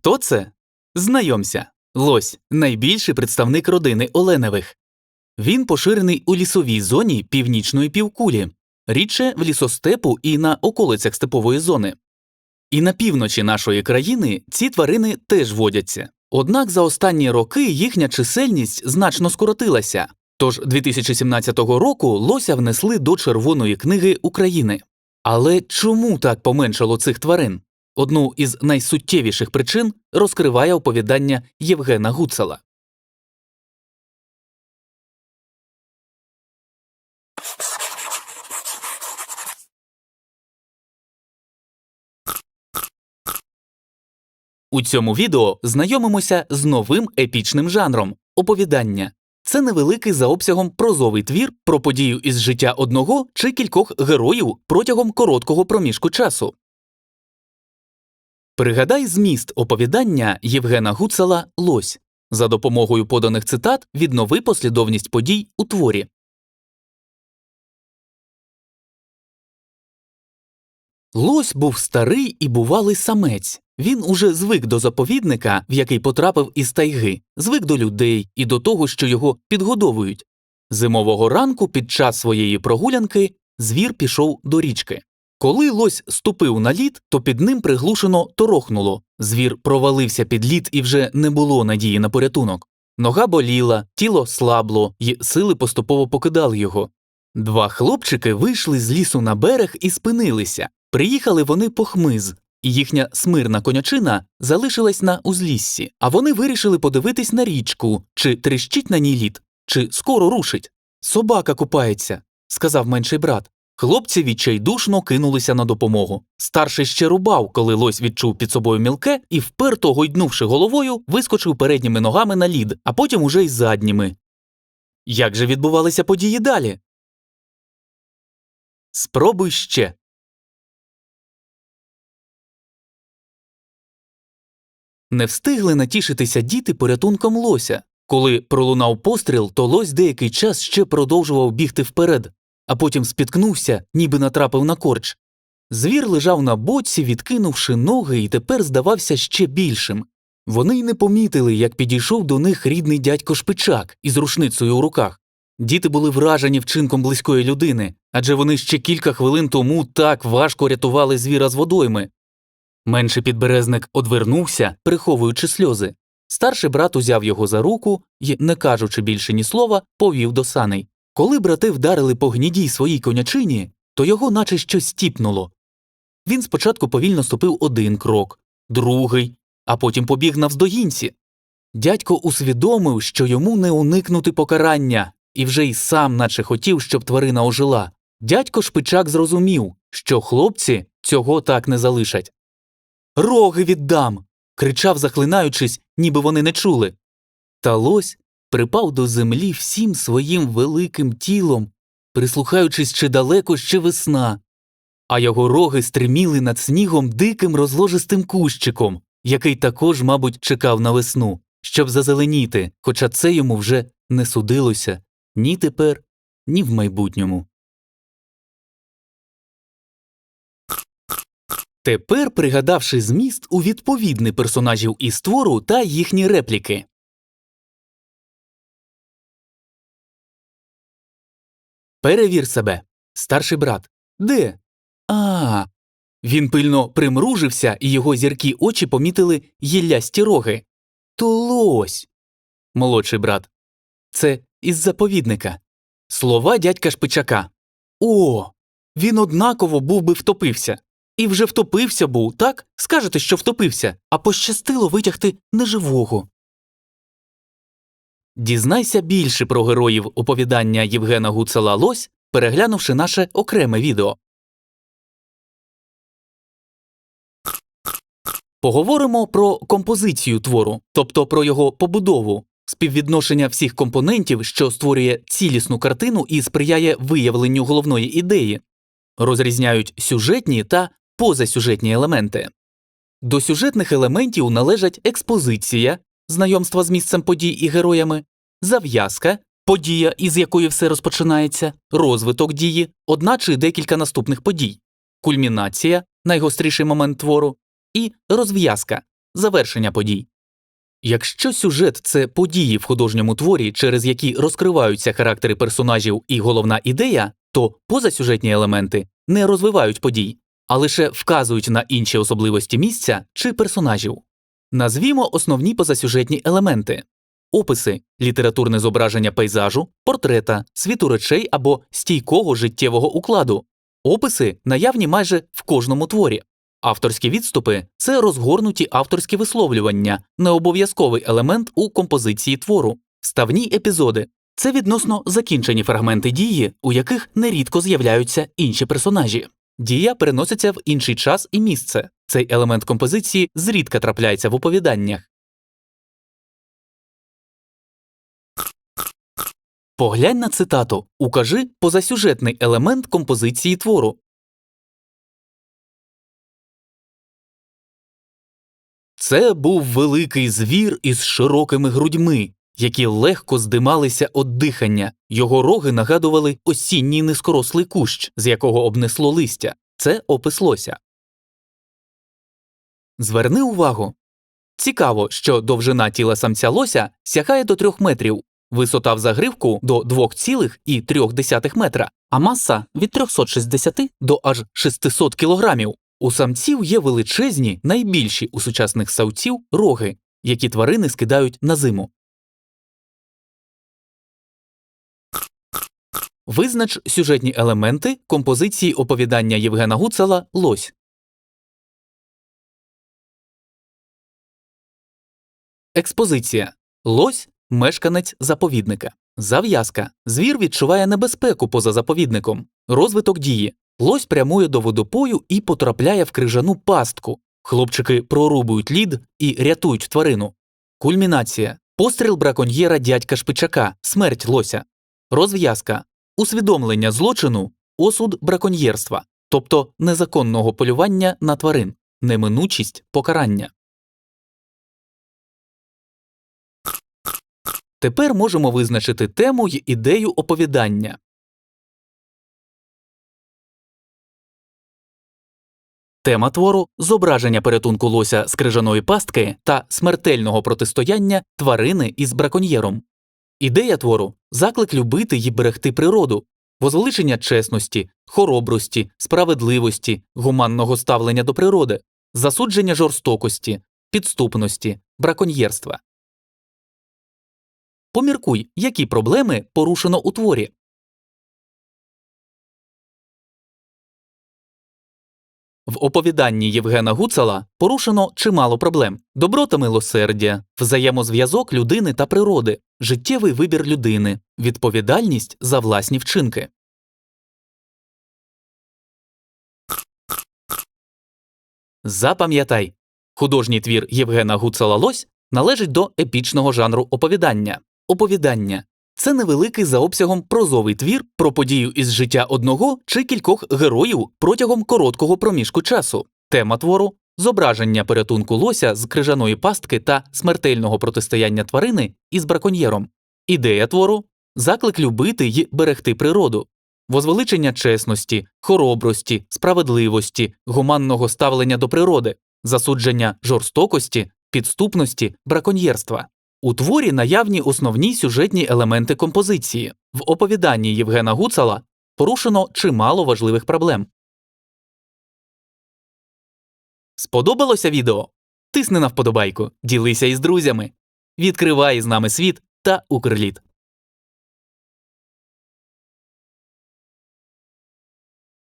Хто це? Знайомся. Лось найбільший представник родини Оленевих. Він поширений у лісовій зоні північної півкулі, рідше в лісостепу і на околицях степової зони. І на півночі нашої країни ці тварини теж водяться. Однак за останні роки їхня чисельність значно скоротилася. Тож 2017 року лося внесли до Червоної книги України. Але чому так поменшало цих тварин? Одну із найсуттєвіших причин розкриває оповідання Євгена Гуцела. У цьому відео знайомимося з новим епічним жанром оповідання. Це невеликий за обсягом прозовий твір про подію із життя одного чи кількох героїв протягом короткого проміжку часу. Пригадай зміст оповідання Євгена Гуцела Лось. За допомогою поданих цитат віднови послідовність подій у творі. Лось був старий і бувалий самець. Він уже звик до заповідника, в який потрапив із тайги, звик до людей і до того, що його підгодовують. Зимового ранку під час своєї прогулянки звір пішов до річки. Коли лось ступив на лід, то під ним приглушено торохнуло. Звір провалився під лід і вже не було надії на порятунок. Нога боліла, тіло слабло, і сили поступово покидали його. Два хлопчики вийшли з лісу на берег і спинилися. Приїхали вони по хмиз, і їхня смирна конячина залишилась на узліссі, а вони вирішили подивитись на річку, чи тріщить на ній лід, чи скоро рушить. Собака купається, сказав менший брат. Хлопці відчайдушно кинулися на допомогу. Старший ще рубав, коли лось відчув під собою мілке і, вперто гойднувши головою, вискочив передніми ногами на лід, а потім уже й задніми. Як же відбувалися події далі? Спробуй ще. Не встигли натішитися діти порятунком лося. Коли пролунав постріл, то лось деякий час ще продовжував бігти вперед, а потім спіткнувся, ніби натрапив на корч. Звір лежав на боці, відкинувши ноги, і тепер здавався ще більшим. Вони й не помітили, як підійшов до них рідний дядько Шпичак із рушницею у руках. Діти були вражені вчинком близької людини, адже вони ще кілька хвилин тому так важко рятували звіра з водойми. Менший підберезник одвернувся, приховуючи сльози. Старший брат узяв його за руку і, не кажучи більше ні слова, повів до саней. Коли брати вдарили по гнідій своїй конячині, то його наче щось стіпнуло. Він спочатку повільно ступив один крок, другий, а потім побіг навздогінці. Дядько усвідомив, що йому не уникнути покарання, і вже й сам наче хотів, щоб тварина ожила. Дядько Шпичак зрозумів, що хлопці цього так не залишать. Роги віддам. кричав, захлинаючись, ніби вони не чули. Та лось припав до землі всім своїм великим тілом, прислухаючись, чи далеко ще весна, а його роги стриміли над снігом диким розложистим кущиком, який також, мабуть, чекав на весну, щоб зазеленіти, хоча це йому вже не судилося ні тепер, ні в майбутньому. Тепер, пригадавши зміст, у відповідний персонажів із твору та їхні репліки. Перевір себе. Старший брат. Де? А. Він пильно примружився, і його зіркі очі помітили гіллясті роги. То лось. Молодший брат. Це із заповідника. Слова дядька Шпичака. О. Він однаково був би втопився. І вже втопився був, так? Скажете, що втопився, а пощастило витягти неживого. Дізнайся більше про героїв оповідання Євгена Гуцела Лось, переглянувши наше окреме відео. Поговоримо про композицію твору, тобто про його побудову, співвідношення всіх компонентів, що створює цілісну картину і сприяє виявленню головної ідеї, розрізняють сюжетні та позасюжетні елементи. До сюжетних елементів належать експозиція, знайомства з місцем подій і героями, зав'язка, подія, із якої все розпочинається, розвиток дії, одна чи декілька наступних подій, кульмінація, найгостріший момент твору, і розв'язка, завершення подій. Якщо сюжет це події в художньому творі, через які розкриваються характери персонажів і головна ідея, то позасюжетні елементи не розвивають подій, а лише вказують на інші особливості місця чи персонажів. Назвімо основні позасюжетні елементи описи, літературне зображення пейзажу, портрета, світу речей або стійкого життєвого укладу. Описи наявні майже в кожному творі. Авторські відступи це розгорнуті авторські висловлювання, необов'язковий елемент у композиції твору, ставні епізоди це відносно закінчені фрагменти дії, у яких нерідко з'являються інші персонажі. Дія переноситься в інший час і місце. Цей елемент композиції зрідка трапляється в оповіданнях. Поглянь на цитату. Укажи позасюжетний елемент композиції твору. Це був великий звір із широкими грудьми, які легко здималися від дихання. Його роги нагадували осінній низкорослий кущ, з якого обнесло листя. Це опис лося. Зверни увагу. Цікаво, що довжина тіла самця лося сягає до 3 метрів, висота в загривку до 2,3 метра, а маса від 360 до аж 600 кілограмів. У самців є величезні, найбільші у сучасних савців роги, які тварини скидають на зиму. Визнач сюжетні елементи композиції оповідання Євгена Гуцела Лось. Експозиція. Лось мешканець заповідника. Зав'язка. Звір відчуває небезпеку поза заповідником. Розвиток дії. Лось прямує до водопою і потрапляє в крижану пастку. Хлопчики прорубують лід і рятують тварину. Кульмінація. Постріл браконьєра дядька Шпичака. Смерть лося. Розв'язка. Усвідомлення злочину, осуд браконьєрства, тобто незаконного полювання на тварин, неминучість покарання. Тепер можемо визначити тему й ідею оповідання. Тема твору зображення порятунку лося з крижаної пастки та смертельного протистояння тварини із браконьєром. Ідея твору заклик любити й берегти природу, возвеличення чесності, хоробрості, справедливості, гуманного ставлення до природи, засудження жорстокості, підступності, браконьєрства. Поміркуй, які проблеми порушено у творі. В оповіданні Євгена Гуцала порушено чимало проблем: добро та милосердя, взаємозв'язок людини та природи, життєвий вибір людини, відповідальність за власні вчинки. Запам'ятай, художній твір Євгена Гуцала Лось належить до епічного жанру оповідання. Оповідання це невеликий за обсягом прозовий твір про подію із життя одного чи кількох героїв протягом короткого проміжку часу. Тема твору зображення порятунку лося з крижаної пастки та смертельного протистояння тварини із браконьєром. Ідея твору заклик любити й берегти природу, возвеличення чесності, хоробрості, справедливості, гуманного ставлення до природи, засудження жорстокості, підступності, браконьєрства. У творі наявні основні сюжетні елементи композиції. В оповіданні Євгена Гуцала порушено чимало важливих проблем. Сподобалося відео? Тисни на вподобайку, ділися із друзями. Відкривай з нами світ та Укрліт.